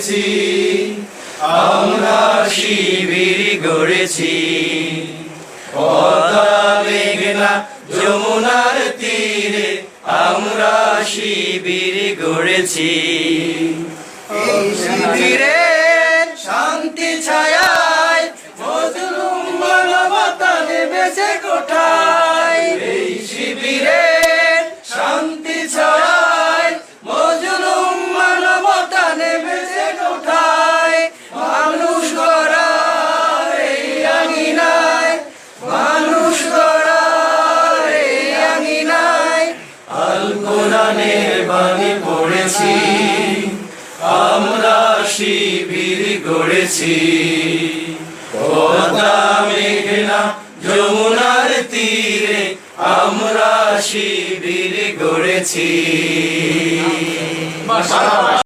গড়েছি আমরা শিবির গড়েছি। মেঘনা, যমুনার তীরে আমরা শিবির গড়েছি। শিবিরে শান্তি ছায়ায় মজলুম মানবতা কোরআনের বাণী পড়েছি। আমরা শিবির গড়েছি। পদ্মা মেঘনা যমুনার তীরে আমরা শিবির গড়েছি।